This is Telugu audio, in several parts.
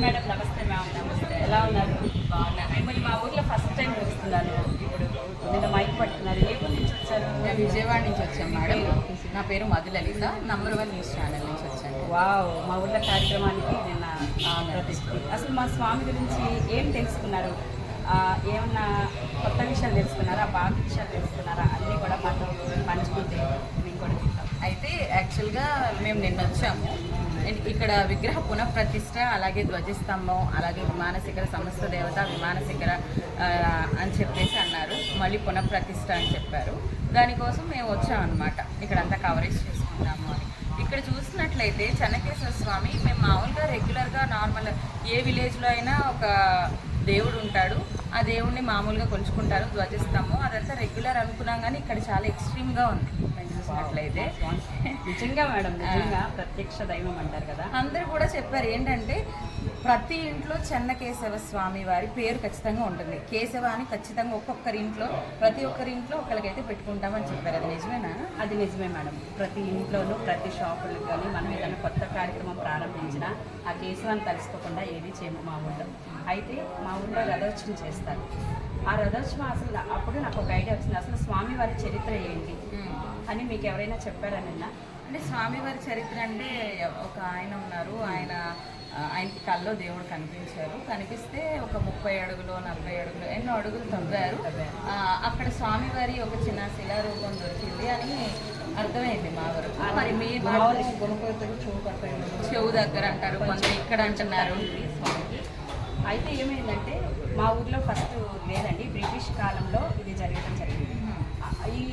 హాయ్ మేడం నమస్తే మ్యామ్ నమస్తే. ఎలా ఉన్నారు? బాగున్నాను మిమ్మల్ని మా ఊర్లో ఫస్ట్ టైం చూస్తున్నాను. ఇప్పుడు నిన్న మైక్ పట్టున్నారు ఏ ఊరు నుంచి వచ్చారు? మేము విజయవాడ నుంచి వచ్చాం మేడం. నా పేరు Madhulalitha number one news channel నుంచి వచ్చాను. వావ్ మా ఊర్లో కార్యక్రమానికి నిన్న అసలు మా స్వామి గురించి ఏం తెలుసుకున్నారు? ఏమన్నా కొత్త విషయాలు తెలుసుకున్నారా? పాత విషయాలు తెలుసుకున్నారా? అన్నీ కూడా మాతో పంచుకుంటే మేము కూడా అయితే యాక్చువల్గా మేము నిన్న వచ్చాము. ఇక్కడ విగ్రహ పునఃప్రతిష్ట అలాగే ధ్వజస్తంభం అలాగే విమానశిఖర సమస్త దేవత విమానశిఖర అని చెప్పేసి అన్నారు. మళ్ళీ పునఃప్రతిష్ట అని చెప్పారు. దానికోసం మేము వచ్చాం అనమాట ఇక్కడంతా కవరేజ్ చేసుకుంటాము అని. ఇక్కడ చూసినట్లయితే చెన్నకేశ్వర స్వామి మేము మామూలుగా రెగ్యులర్గా నార్మల్ ఏ విలేజ్లో అయినా ఒక దేవుడు ఉంటాడు ఆ దేవుడిని మామూలుగా కొలుచుకుంటారు ధ్వజస్తంభం అదంతా రెగ్యులర్ అనుకున్నాం కానీ ఇక్కడ చాలా ఎక్స్ట్రీమ్గా ఉంది మేము చూసినట్లయితే నిజంగా మేడం నిజంగా ప్రత్యక్ష దైవం అంటారు కదా అందరూ కూడా చెప్పారు ఏంటంటే ప్రతి ఇంట్లో చెన్నకేశవ స్వామి వారి పేరు ఖచ్చితంగా ఉంటుంది. కేశవ అని ఖచ్చితంగా ఒక్కొక్కరి ఇంట్లో ప్రతి ఒక్కరి ఇంట్లో ఒకరికైతే పెట్టుకుంటామని చెప్పారు. అది నిజమేనా? అది నిజమే మేడం. ప్రతి ఇంట్లోనూ ప్రతి షాపులకు కానీ మనం ఏదైనా కొత్త కార్యక్రమం ప్రారంభించినా ఆ కేశవాన్ని తలుసుకోకుండా ఏది చేయము మా ఊళ్ళో అయితే మా ఊళ్ళో రథోత్సవం చేస్తారు. ఆ రథోత్సవం అసలు అప్పుడు నాకు ఒక ఐడియా వచ్చింది. అసలు స్వామివారి చరిత్ర ఏంటి? అని మీకు ఎవరైనా చెప్పారా నిన్న? అంటే స్వామివారి చరిత్ర అంటే ఒక ఆయన ఉన్నారు. ఆయన ఆయనకి కల్లో దేవుడు కనిపించారు. కనిపిస్తే ఒక ముప్పై అడుగులు నలభై అడుగులు ఎన్నో అడుగులు తవ్వారు. అక్కడ స్వామివారి ఒక చిన్న శిలారూపం దొరికింది అని అర్థమైంది మా వరకు. మరి మీరు మా చెవు దగ్గర అంటారు కొందరు ఇక్కడ అంటున్నారు. స్వామికి అయితే ఏమైందంటే మా ఊర్లో ఫస్ట్ లేదండి బ్రిటిష్ కాలంలో ఇది జరగడం జరిగింది.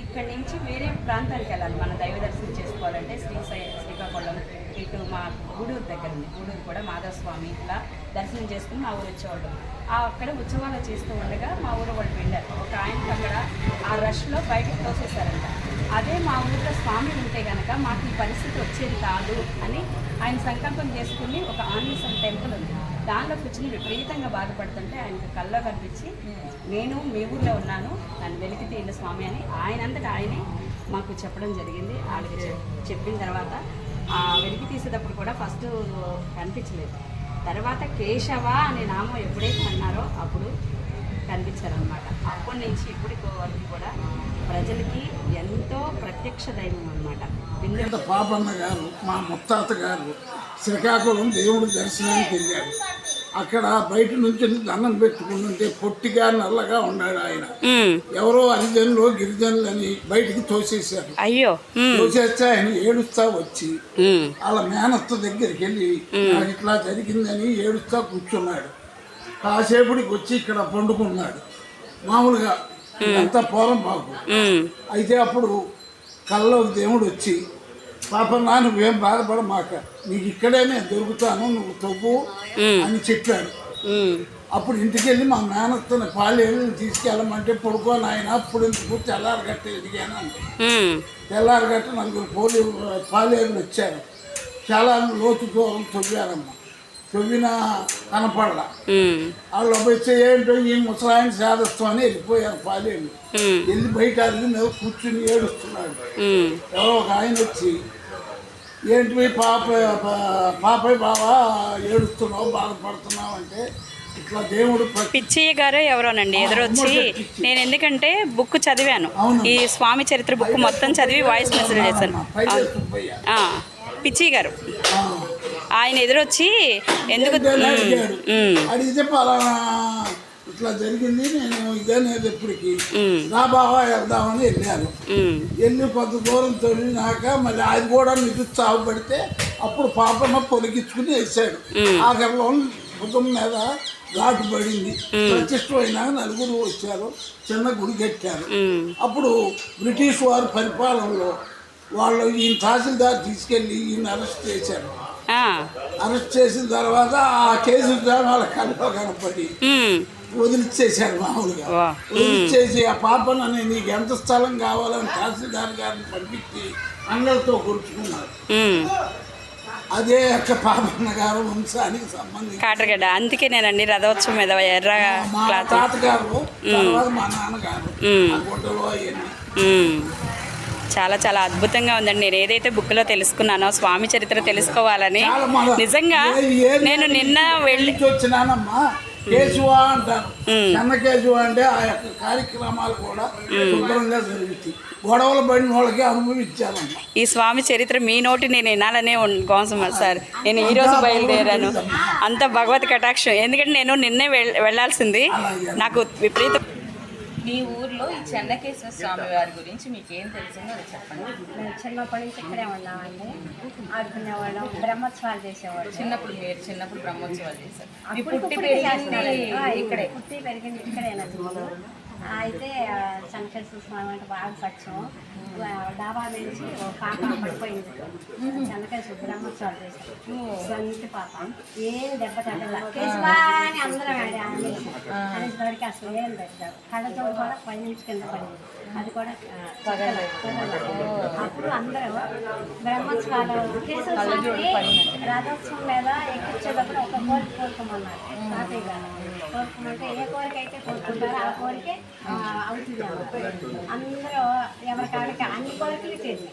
ఇక్కడి నుంచి వేరే ప్రాంతానికి వెళ్ళాలి మన దైవ దర్శనం చేసుకోవాలంటే శ్రీశై శ్రీకాకుళం ఇటు మా గూడూరు దగ్గర ఉంది. గూడూరు కూడా మాధవస్వామి ఇట్లా దర్శనం చేసుకుని మా ఊరు వచ్చేవాళ్ళు. ఆ అక్కడ ఉత్సవాలు చేస్తూ ఉండగా మా ఊరు వాళ్ళు వెళ్ళారు. ఒక ఆయనకి అక్కడ ఆ రష్లో బయటకు తోసేశారంట. అదే మా ఊరిలో స్వామి ఉంటే కనుక మాకు ఈ పరిస్థితి వచ్చేది కాదు అని ఆయన సంకల్పం చేసుకుని ఒక ఆంజనేయ టెంపుల్ ఉంది. దానిలో కూర్చుని విపరీతంగా బాధపడుతుంటే ఆయనకు కల్లో కనిపించి నేను మీ ఊర్లో ఉన్నాను నన్ను వెలికి తీయండి స్వామి అని ఆయనంతటా ఆయనే మాకు చెప్పడం జరిగింది. ఆవిడకి చెప్పిన తర్వాత వెలికి తీసేటప్పుడు కూడా ఫస్ట్ కనిపించలేదు. తర్వాత కేశవ అనే నామం ఎప్పుడైతే అన్నారో అప్పుడు కనిపించారనమాట అప్పటి నుంచి ఇప్పటికి వరకు కూడా ప్రజలకి ఎంతో ప్రత్యక్ష దైవం అనమాట వెంకట పాపన్న గారు మా ముత్తాత గారు శ్రీకాకుళం దేవుడి దర్శనానికి వెళ్ళారు. అక్కడ బయట నుంచి దండం పెట్టుకుంటుంటే పొట్టిగా నల్లగా ఉన్నాడు ఆయన. ఎవరో హరిజనులు గిరిజనులు అని బయటికి తోసేశారు. అయ్యో. తోసేస్తే ఆయన ఏడుస్తా వచ్చి వాళ్ళ మేనత్త దగ్గరికి వెళ్ళి ఇట్లా జరిగిందని ఏడుస్తా కూర్చున్నాడు. కాసేపటికి వచ్చి ఇక్కడ పండుకున్నాడు. మామూలుగా అంతా పోరం బాబు. అయితే అప్పుడు కల్లో దేవుడు వచ్చి పాప నా నువ్వేం బాధపడ మాక నీకు ఇక్కడే నేను దొరుకుతాను నువ్వు తవ్వు అని చెప్పాడు. అప్పుడు ఇంటికి వెళ్ళి మా మేనత్తని పాలేరు తీసుకెళ్ళమంటే పడుకో నాయన అప్పుడు ఎందుకు తెల్లారగట్ట ఎదిగాను తెల్లారగట్ట నలుగురు పోలీ పాలేరులు వచ్చారు చాలా లోతు దూరం తవ్వారమ్మ. తవ్వినా కనపడలా. వాళ్ళు వచ్చి ఏంటో ఈ ముసలాయన శాదత్వం అని వెళ్ళిపోయారు పాలేరు వెళ్ళి బయట మీద కూర్చుని ఏడుస్తున్నాడు. ఎవరో ఒక ఆయన వచ్చి ఏంటి పాప పాపయ్య బావా ఏడుస్తున్నావు బాధపడుతున్నావు అంటే ఇట్లా దేవుడు ప్రతి- పిచ్చయ్య గారే ఎవరోనండి ఎదురొచ్చి నేను ఎందుకంటే బుక్ చదివాను. ఈ స్వామి చరిత్ర బుక్ మొత్తం చదివి వాయిస్ మెసేజ్ చేశాను. పిచ్చయ్య గారు. ఆయన ఎదురొచ్చి ఎందుకు అడిగితే పలానా ఇట్లా జరిగింది నేను ఇదనేది ఎప్పటికి ఉమ్, నా బావా వెళ్దామని వెళ్ళాను. వెళ్ళి కొంత దూరం తొలినాక మళ్ళీ అది కూడా నిరుత్సాహపడితే అప్పుడు పాపమ్మ పొలిగించుకుని వేసాడు ఆఖరిలో భుజం మీద ఘాటు పడింది. ప్రతిష్టమైనాక నలుగురు వచ్చారు చిన్న గుడి కట్టారు. అప్పుడు బ్రిటిష్ వారి పరిపాలనలో వాళ్ళు ఈయన తహసీల్దార్ తీసుకెళ్ళి ఈయన అరెస్ట్ చేశారు. ఆ, అరెస్ట్ చేసిన తర్వాత ఆ కేసు వాళ్ళ కళ్ళలో కనపడి ఉమ్, వదిలిచ్చేశారు మామూలుగా. వదిలిచ్చేసి ఆ పాపనని నీకు ఎంత స్థలం కావాలని తహసీల్దార్ గారిని పంపించి అంగలతో కొడుచుకున్నారు ఉమ్. అదే యొక్క పాపన్న గారు వంశానికి సంబంధించి. కాటరగడ్డ. అందుకే నేనండి రథోత్సవం మీద ఎర్ర మా క్లాత్. తాతగారు తర్వాత మా నాన్నగారు. ఆ గుడ్డలో అవన్నీ. చాలా చాలా అద్భుతంగా ఉందండి. నేను ఏదైతే బుక్లో తెలుసుకున్నానో స్వామి చరిత్ర తెలుసుకోవాలని నిజంగా నేను నిన్న వెళ్ళి వచ్చినానమ్మా? కేశవ అంటారు. చిన్న కేశవ అంటే ఆ యొక్క కార్యక్రమాలు కూడా శుభ్రంగా జరుగుతాయి గొడవలు పడిన వాళ్ళకి అనుభవించానమ్మా ఈ స్వామి చరిత్ర మీ నోటి నేను వినాలనే కోసం సార్. నేను ఈ రోజు బయలుదేరాను. అంత భగవత్ కటాక్షం. ఎందుకంటే నేను నిన్నే వెళ్- వెళ్ళాల్సింది నాకు విపరీత మీ ఊర్లో ఈ చెన్నకేశ్వర స్వామి వారి గురించి మీకు ఏం తెలిసిందో అది చెప్పండి. మేము చిన్నప్పటి నుంచి ఇక్కడే ఉన్నామండి. ఆడుకునేవాళ్ళం బ్రహ్మోత్సవాలు చేసేవాళ్ళం. చిన్నప్పుడు మీరు చిన్నప్పుడు బ్రహ్మోత్సవాలు చేశారు. పుట్టి పెరిగింది ఇక్కడే. పుట్టి పెరిగింది ఇక్కడే అయితే శంకరేశ్వర స్వామి అంటే బాగా సత్యం డాబా నుంచి పాప పడిపోయింది. శంకరేశ్వర బ్రహ్మోత్సవాలు చేశారు. సంతి పాప. ఏం దెబ్బ తగ్గల కేశవా అని అందరం ఆడి అనేసి అనేసరికి అసలు ఏం పెట్టారు కళ్ళతో కూడా పై నుంచి కింద పడింది. అది కూడా. అప్పుడు అందరూ బ్రహ్మోత్సవాలు కేశవ రథోత్సవం మీద ఎక్కించేటప్పుడు ఒక కోరిక కోరుకోమన్నారు. తాతయ్య గారు. కోరుకోమంటే ఏ కోరిక అయితే కోరుకుంటారో ఆ కోరికే అవుతుంది అన్ని కోరికలు చేసి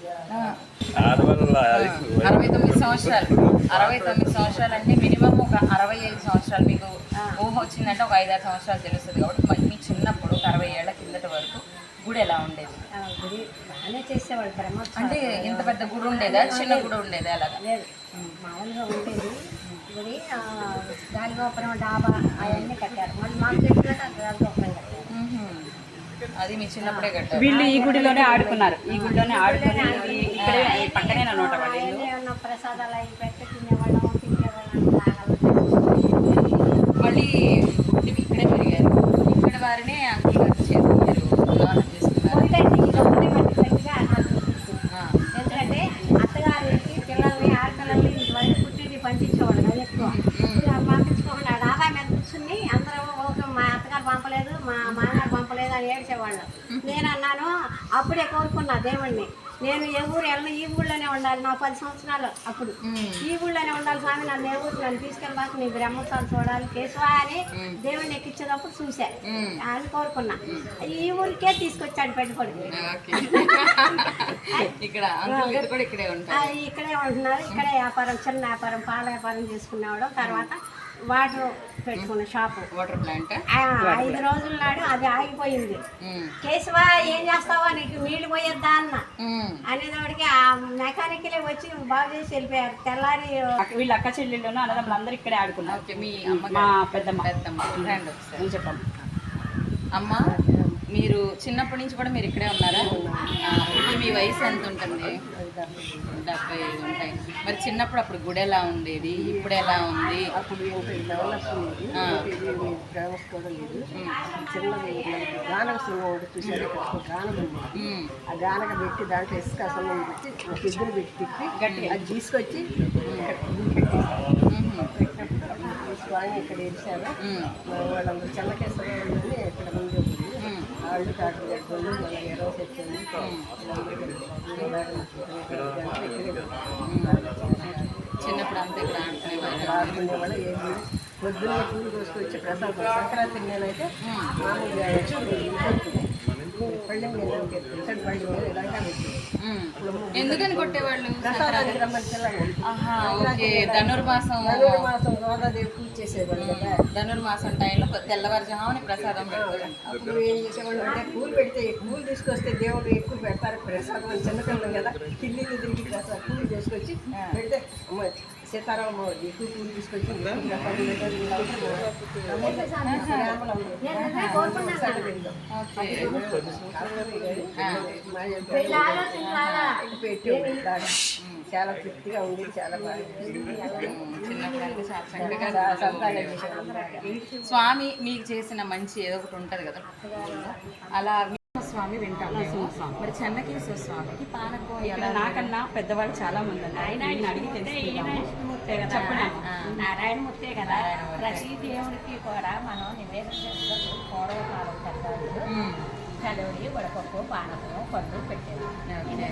అరవై తొమ్మిది సంవత్సరాలు. అరవై తొమ్మిది సంవత్సరాలు అంటే మినిమం ఒక అరవై ఐదు సంవత్సరాలు మీకు ఊహ వచ్చిందంటే ఒక ఐదారు సంవత్సరాలు తెలుస్తుంది కాబట్టి మీ చిన్నప్పుడు అరవై ఏళ్ళ కిందట వరకు గుడి ఎలా ఉండేది? గుడి బాగానే చేసేవాళ్ళు అంటే ఇంత పెద్ద గుడి ఉండేదా? చిన్న గుడి ఉండేదా అలాగా? మామూలుగా ఉండేది. గుడి ఆ, గాలిగోపురం డాబా అవన్నీ కట్టారు. మళ్ళీ మాకు చెప్పినట్టు ఆ గాలిగోపురం కట్టారు. మ్మ్హ్మ్. అది మీ చిన్నప్పుడే కట్టారు. వీళ్ళు ఈ గుడిలోనే ఆడుకున్నారు. ఈ గుడిలోనే ఆడుకుని ఇక్కడే పక్కనే అనమాట వాళ్ళ ప్రసాదాలు అవి పెట్టి తినేవాళ్ళం. మళ్ళీ ఇక్కడే పెరిగారు. ఇక్కడ వారినే అంకుల్ గారు చేసి మీరు వివాహం చేసుకున్నారు ఒకటండి, ఇది ఒకటే మట్టి గట్టిగా అనిపిస్తుంది. ఆ. ఎందుకంటే అత్తగారికి పిల్లల్ని ఆడపిల్లల్ని ఇంతవరకు పుట్టింటి పంపించేవాళ్ళు కదా ఎక్కువ ఇప్పుడు ఆ పంపించుకోకుండా ఆ డాబా మీద కూర్చుని అందరూ ఒక మా అత్తగారు పంపలేదు మా మామగారు పంపలేదు అని ఏడ్చేవాళ్ళు. నేను అన్నాను అప్పుడే కోరుకున్నా దేవుణ్ణి. నేను ఏ ఊరు వెళ్ళను ఈ ఊళ్ళోనే ఉండాలి నా పది సంవత్సరాలు అప్పుడు. ఈ ఊళ్ళోనే ఉండాలి స్వామి నన్ను ఏ ఊరు నన్ను తీసుకెళ్ళబాక నీ బ్రహ్మోత్సవాలు చూడాలి కేశవా అని దేవుణ్ణి ఎక్కించేటప్పుడు చూసా. అని కోరుకున్నా. ఈ ఊరికే తీసుకొచ్చాడు పెట్టుకోడికి ఓకే. ఇక్కడ ఇక్కడే ఉంటున్నారు. ఇక్కడే వ్యాపారం చిన్న వ్యాపారం పాల వ్యాపారం చేసుకునేవాడు. తర్వాత వాటర్ పెట్టుకున్న షాపు. Water plant? ఆ, ఐదు రోజుల నాడు అది ఆగిపోయింది. కేశవా ఏం చేస్తావా? నీకు నీళ్ళు పోయొద్దా అన్న. అనేటోడికి ఆ మెకానిక్లే వచ్చి బాగు చేసి వెళ్ళిపోయారు. తెల్లారి అక్క- వీళ్ళ అక్క చెల్లెళ్ళు అన్నదమ్ములు అందరూ ఇక్కడే ఆడుకున్నారు. ఓకే మీ పెద్దమ్మ. పెద్దమ్మ. రండి ఒకసారి. అని చెప్పాము అమ్మ? మీరు చిన్నప్పటి నుంచి కూడా మీరు ఇక్కడే ఉన్నారా? ఇప్పుడు మీ వయసు ఎంత ఉంటుంది? డెబ్బై ఐదు ఉంటాయి. మరి చిన్నప్పుడు అప్పుడు గుడి ఎలా ఉండేది? ఇప్పుడు ఎలా ఉంది? అప్పుడు ఆ. గానక పెట్టి దాంట్లో ఇసుక అసలు ఇద్దరు పెట్టి తిప్పి అది తీసుకొచ్చి స్వామి ఇక్కడ వేసారు వాళ్ళందరూ ఉంది. వాళ్ళు వాళ్ళు చిన్నప్పుడు అంతా ఇక్కడ ఆడుకునేవారు ఆడుకునే వాళ్ళు ఏం లేదు. పొద్దున్న పూలు కోసుకొచ్చి ప్రసాదం సంక్రాంతి నేనైతే మామూలుగా ఎందుకని కొట్టేవాళ్ళు? ఓకే. ధనుర్మాసం. ధనుర్ మాసం గోదాదేవి పూజ చేసేవాళ్ళు కదా. ధనుర్మాసం టైంలో తెల్లవారుజామున ప్రసాదం పెడతారు. అప్పుడు ఏం చేసేవాళ్ళు అంటే పూలు పెడితే పూలు తీసుకొస్తే దేవుడు ఎక్కువ పెడతారు ప్రసాదం చిన్నపిల్లలు కదా. కిల్లి తిరిగి ప్రసాదం పూలు తీసుకొచ్చి పెడితే ఎక్కువ పూలు తీసుకొచ్చి పెట్టి చాలా తృప్తిగా ఉంది చాలా బాగా స్వామి మీకు చేసిన మంచి ఏదో ఒకటి ఉంటది కదా. అలా స్వామి వింటాం మరి చెన్నకేశ్వర స్వామికి పానకం ఎలా నాకన్నా పెద్దవాళ్ళు చాలా మంది ఆయన అడిగి చెప్పండి నారాయణమూర్తే కదా? ప్రతి దేవుడికి కూడా మనం నివేదన చేసినప్పుడు పూర్వకాలం చదవడి వడపప్పు పానకం పళ్ళు పెట్టేది.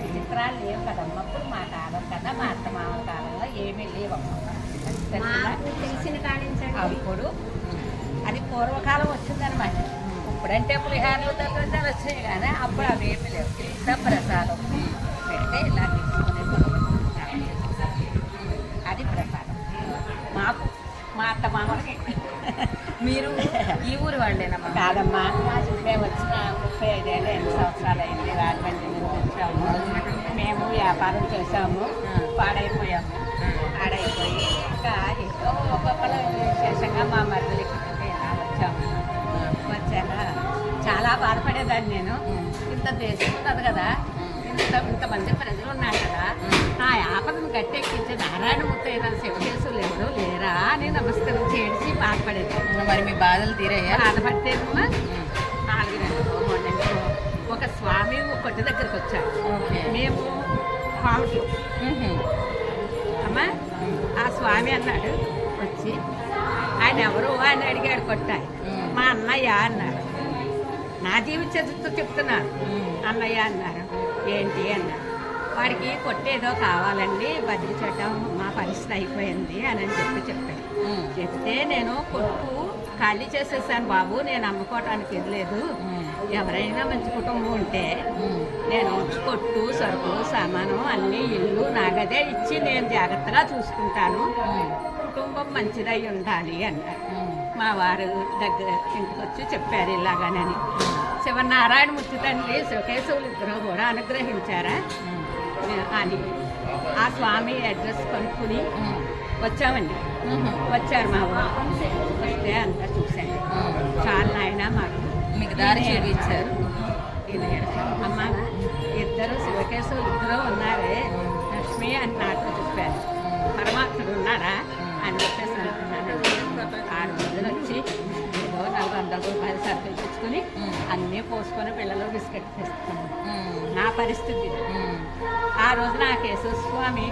చిత్రాలు లేవు కదమ్మా. అప్పుడు మా కాలం కదా మా అత్త మామ కాలంలో ఏమీ లేవమ్మా తెలిసిన కాడించండి అప్పుడు అది పూర్వకాలం వచ్చిందనమాట ఇప్పుడంటే పులిహారలు దద్దోజనాలు వచ్చినాయి కానీ అప్పుడు అవి ఏమీ లేవు. ఇంత ప్రసాదం. పెడితే ఇలా అది ప్రసాదం. మాకు మా అత్త మామలకి. మీరు ఈ ఊరు వాళ్ళేనమ్మా? కాదమ్మా మేము వచ్చిన ముప్పై ఐదేళ్ళు ఎన్ని సంవత్సరాలు అయింది. రాజమండ్రి నుంచి వచ్చాము. మేము వ్యాపారం చేసాము పాడైపోయాము. పాడైపోయి ఇంకా ఏదో ఒక్కొక్కరు విశేషంగా మా మధ్యలో బాధపడేదాన్ని నేను. ఇంత దేశం ఉన్నది కదా ఇంత ఇంతమంది ప్రజలు ఉన్నారు కదా. నా ఆపదను గట్టెక్కించే నారాయణ ముత్తైన శివకేశు లేదు లేరా అని నమస్కరించి ఏడ్చి బాధపడేదాన్ని మరి మీ బాధలు తీరయ్యా? బాధపడితేనమ్మా నాలుగు నెలలు మూడు నెలలు ఒక స్వామి కొట్టు దగ్గరకు వచ్చాడు మేము మ్మ్హ్మ్. అమ్మా ఆ స్వామి అన్నాడు వచ్చి. ఆయన ఎవరు అని అడిగాడు కొట్టాయి మా అన్నయ్య అన్నారు నా జీవిత చరిత్ర చెప్తున్నాను అన్నయ్య అన్నారు. ఏంటి అన్నారు. వాడికి కొట్టేదో కావాలండి బదిలీ చట్టం మా పరిస్థితి అయిపోయింది అని అని చెప్పి చెప్పాడు. మ్మ్. చెప్తే నేను కొట్టు ఖాళీ చేసేసాను బాబు నేను అమ్ముకోవటానికి వెళ్ళలేదు. ఎవరైనా మంచి కుటుంబం ఉంటే నేను కొట్టు సరుకులు సామాను అన్ని ఇల్లు నాగదే ఇచ్చి నేను జాగ్రత్తగా చూసుకుంటాను. కుటుంబం మంచిదై ఉండాలి అన్నారు. మా వారు దగ్గర ఇంటికి వచ్చి చెప్పారు ఇలాగానని. శివనారాయణమూర్తి తండ్రి శివకేశవులు ఇద్దరు కూడా అనుగ్రహించారా? అని. ఆ స్వామి అడ్రస్ కొనుక్కుని వచ్చామండి. వచ్చారు మా వస్తే అంతా చూశాను చాలా నాయన మాకు. మీకు దారి చూపించారు అమ్మ ఇద్దరు శివకేశవులు ఇద్దరు ఉన్నారే. లక్ష్మి అని నాతో చెప్పారు. పరమాత్ముడు ఉన్నాడా? అని చెప్పేసి అనుకున్నానండి ఆరు రోజులు వచ్చి నాలుగు వందల రూపాయలు సరుకులు తెచ్చుకొని అన్నీ పోసుకొని పిల్లలు బిస్కెట్ తెస్తున్నాను మ్మ్. నా పరిస్థితి. ఆ రోజు నా కేశవస్వామి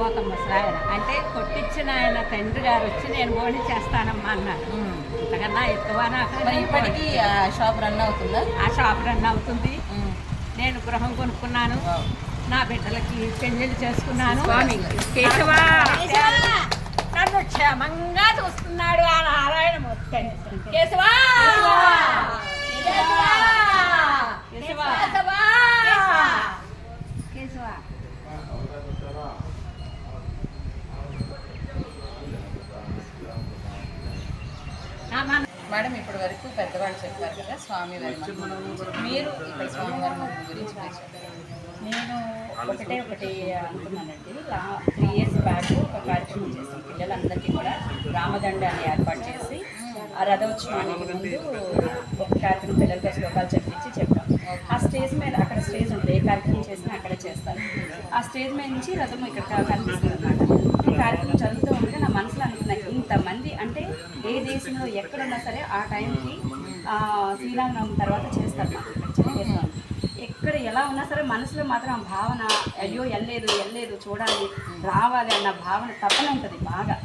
ఒక ముసలాయన అంటే కొట్టించిన ఆయన తండ్రి గారు వచ్చి నేను బోని చేస్తానమ్మా అన్నారు. అంతకన్నా ఎక్కువ నాకు ఇప్పటికీ ఆ షాప్ రన్ అవుతుందా ఆ షాప్ రన్ అవుతుంది. నేను గృహం కొనుక్కున్నాను. నా బిడ్డలకి పెళ్ళిళ్ళు చేసుకున్నాను స్వామి. కేశవా నన్ను క్షేమంగా చూస్తున్నాడు ఆ నారాయణ మూర్తి. కేశవా కేశవా కేశవ నా మన మేడం ఇప్పటి వరకు పెద్దవాళ్ళు చెప్పారు కదా స్వామివారి మహిమ. మీరు ఇక్కడ స్వామివారి మహిమ గురించి మీరు చెప్పండి. నేను ఒకటే ఒకటి అనుకున్నానండి లా త్రీ ఇయర్స్ బ్యాక్ ఒక కార్యక్రమం చేసాం పిల్లలందరికీ కూడా రామదండ అని ఏర్పాటు చేసి ఆ రథోత్సవానికి ముందు ఒక కార్యక్రమం పిల్లలకి శ్లోకాలు చెప్పించి చెప్పాం ఆ స్టేజ్ మీద అక్కడ స్టేజ్ ఉంటుంది ఏ కార్యక్రమం చేసినా అక్కడ చేస్తారు. ఆ స్టేజ్ మీద నుంచి రథం ఇక్కడ కనిపిస్తుంది అనమాట ఈ కార్యక్రమం చదువుతూ ఉంటే నా మనసులో అనుకున్నాను ఇంతమంది అంటే ఏ దేశంలో ఎక్కడున్నా సరే ఆ టైంకి ఆ, శ్రీరామనవమి తర్వాత చేస్తారు ఇక్కడ ఎక్కడ ఎలా ఉన్నా సరే మనసులో మాత్రం ఆ భావన అయ్యో వెళ్ళలేదు వెళ్ళలేదు చూడాలి రావాలి అన్న భావన తప్పనే ఉంటుంది బాగా.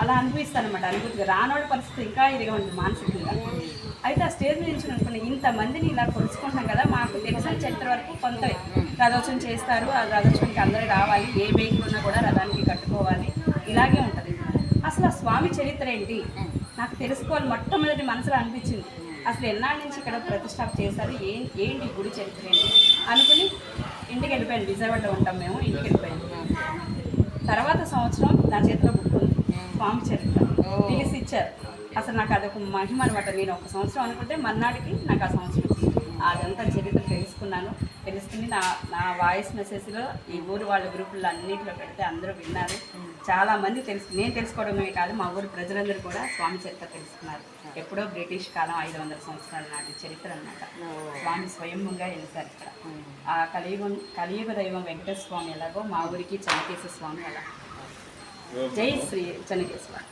అలా అనిపిస్తాను అనమాట అనుభూతిగా రానోడి పరిస్థితి ఇంకా ఇదిగా ఉంటుంది మానసికంగా. అయితే ఆ స్టేజ్ మీద నుంచి అనుకున్న ఇంతమందిని ఇలా కొలుసుకుంటాం కదా మాకు తెలిసిన చరిత్ర వరకు కొంత రథోత్సవం చేస్తారు. ఆ రథోత్సవానికి అందరూ రావాలి. ఏ వెహికల్ ఉన్నా కూడా రథానికి కట్టుకోవాలి. ఇలాగే ఉంటుంది. అసలు ఆ స్వామి చరిత్ర ఏంటి? నాకు తెలుసుకోవాలి. మొట్టమొదటి మనసులో అనిపించింది. అసలు ఎన్నాళ్ళ నుంచి ఇక్కడ ప్రతిష్టాప చేశారు? ఏ ఏంటి గుడి చరిత్ర ఏంటి? అనుకుని ఇంటికి వెళ్ళిపోయాను. విజయవాడలో ఉంటాం మేము. ఇంటికి వెళ్ళిపోయాను. తర్వాత సంవత్సరం నా చేతిలో బుక్ ఉంది. స్వామి చరిత్ర తీసి ఇచ్చారు. అసలు నాకు అదొక మహిమ అనమాట నేను ఒక సంవత్సరం అనుకుంటే మర్నాటికి నాకు ఆ సంవత్సరం. అదంతా చరిత్ర తెలుసుకున్నాను. తెలుసుకుని నా నా వాయిస్ మెసేజ్లో ఈ ఊరు వాళ్ళ గ్రూపుల్లో అన్నింటిలో పెడితే అందరూ విన్నారు. చాలా మంది తెలుసు నేను తెలుసుకోవడమే కాదు మా ఊరు ప్రజలందరూ కూడా స్వామి చరిత్ర తెలుసుకున్నారు. ఎప్పుడో బ్రిటిష్ కాలం ఐదు వందల సంవత్సరాల నాటి చరిత్ర అన్నమాట. స్వామి స్వయంభుగా వెళ్తారు ఇక్కడ. ఆ కలియుగం కలియుగ దైవం వెంకటేశ్వర స్వామి ఎలాగో మా ఊరికి చెన్నకేశ్వర స్వామి అలా. జై శ్రీ శంకర్.